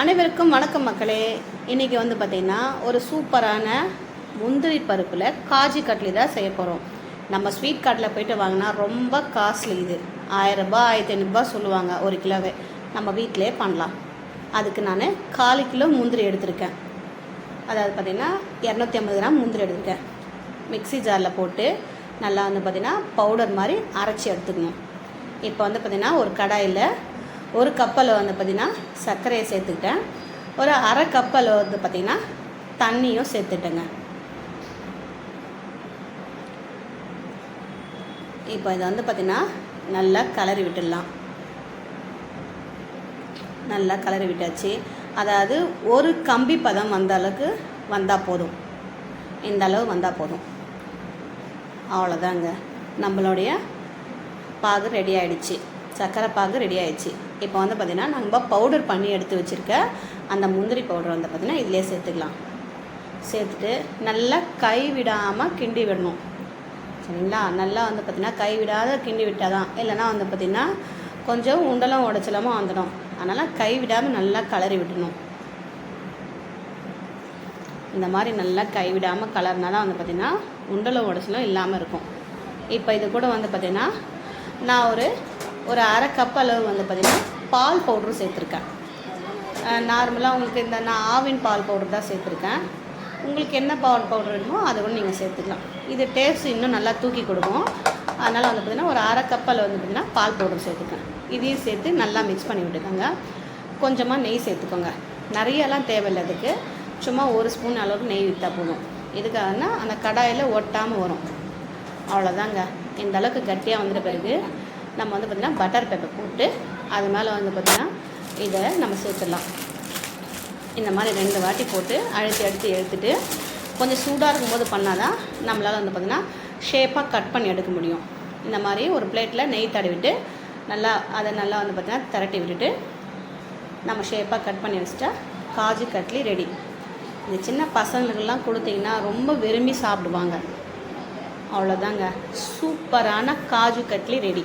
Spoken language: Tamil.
அனைவருக்கும் வணக்கம் மக்களே. இன்றைக்கி வந்து பார்த்திங்கன்னா ஒரு சூப்பரான முந்திரி பருப்பில் காஜி கட்லி தான் செய்ய போகிறோம் நம்ம ஸ்வீட் கார்ட்டில் போயிட்டு வாங்கினா ரொம்ப காஸ்ட்லி இது. ஆயிரரூபா ஆயிரத்தி ஐநூறுரூபா சொல்லுவாங்க ஒரு கிலோவே. நம்ம வீட்டிலே பண்ணலாம். அதுக்கு நான் காலு கிலோ முந்திரி எடுத்திருக்கேன். அதாவது பார்த்திங்கன்னா இரநூத்தி ஐம்பது கிராம் முந்திரி எடுத்திருக்கேன். மிக்ஸி ஜாரில் போட்டு நல்லா வந்து பார்த்திங்கன்னா பவுடர் மாதிரி அரைச்சி எடுத்துக்கணும். இப்போ வந்து பார்த்திங்கன்னா ஒரு கடாயில் ஒரு கப்பலை வந்து பார்த்திங்கன்னா சர்க்கரையை சேர்த்துக்கிட்டேன். ஒரு அரை கப்பில் வந்து பார்த்திங்கன்னா தண்ணியும் சேர்த்துட்டேங்க. இப்போ இதை வந்து பார்த்திங்கன்னா நல்லா கலரி விட்டுடலாம். நல்லா கலரி விட்டாச்சு. அதாவது ஒரு கம்பி பதம் வந்த அளவுக்கு வந்தால் போதும். இந்த அளவு வந்தால் போதும். அவ்வளோதாங்க நம்மளுடைய பாகு ரெடி ஆகிடுச்சு சர்க்கரை பாகு ரெடி ஆயிடுச்சு. இப்போ வந்து பார்த்திங்கன்னா நம்ம பவுடர் பண்ணி எடுத்து வச்சுருக்க அந்த முந்திரி பவுடர் வந்து பார்த்திங்கன்னா இதிலே சேர்த்துக்கலாம். சேர்த்துட்டு நல்லா கை விடாமல் கிண்டி விடணும். சரிங்களா? நல்லா வந்து பார்த்திங்கன்னா கை விடாத கிண்டி விட்டால் தான் இல்லைன்னா வந்து பார்த்திங்கன்னா கொஞ்சம் உண்டலம் உடச்சலமும் வந்துடும். அதனால் கை விடாமல் நல்லா கலரி விடணும். இந்த மாதிரி நல்லா கை விடாமல் கலர்னா தான் வந்து பார்த்திங்கன்னா உண்டலம் உடச்சலும் இல்லாமல் இருக்கும். இப்போ இது கூட வந்து பார்த்திங்கன்னா நான் ஒரு ஒரு அரை கப் அளவு வந்து பார்த்திங்கன்னா பால் பவுடரும் சேர்த்துருக்கேன். நார்மலாக உங்களுக்கு இந்த நான் ஆவின் பால் பவுடர் தான் சேர்த்துருக்கேன். உங்களுக்கு என்ன பால் பவுடர் வேணுமோ அதை கூட நீங்கள் சேர்த்துக்கலாம். இது டேஸ்ட் இன்னும் நல்லா தூக்கி கொடுக்கும். அதனால் வந்து பார்த்திங்கன்னா ஒரு அரை கப் அளவு வந்து பார்த்திங்கன்னா பால் பவுடர் சேர்த்துக்கேன் இதையும் சேர்த்து நல்லா மிக்ஸ் பண்ணி விட்டுக்கோங்க. கொஞ்சமாக நெய் சேர்த்துக்கோங்க. நிறையலாம் தேவையில்லை அதுக்கு. சும்மா ஒரு ஸ்பூன் அளவுக்கு நெய் விற்றா போதும். இதுக்காகனா அந்த கடாயில் ஒட்டாமல் வரும். அவ்வளோதாங்க இந்த அளவுக்கு கட்டியாக வந்துட்ட பிறகு நம்ம வந்து பார்த்திங்கன்னா பட்டர் பேப்பர் போட்டு அது மேலே வந்து பார்த்திங்கன்னா இதை நம்ம சேர்த்துடலாம். இந்த மாதிரி ரெண்டு வாட்டி போட்டு அழுத்தி அழுத்தி எடுத்துட்டு கொஞ்சம் சூடாக இருக்கும்போது பண்ணால் தான் நம்மளால் வந்து பார்த்திங்கன்னா ஷேப்பாக கட் பண்ணி எடுக்க முடியும். இந்த மாதிரி ஒரு பிளேட்டில் நெய் தடவிட்டு நல்லா அதை நல்லா வந்து பார்த்திங்கன்னா திரட்டி விட்டுட்டு நம்ம ஷேப்பாக கட் பண்ணி வச்சுட்டா காஜு கட்லி ரெடி இந்த சின்ன பசங்களுக்கெல்லாம் கொடுத்தீங்கன்னா ரொம்ப விரும்பி சாப்பிடுவாங்க. அவ்வளோதாங்க சூப்பரான kaju katli ready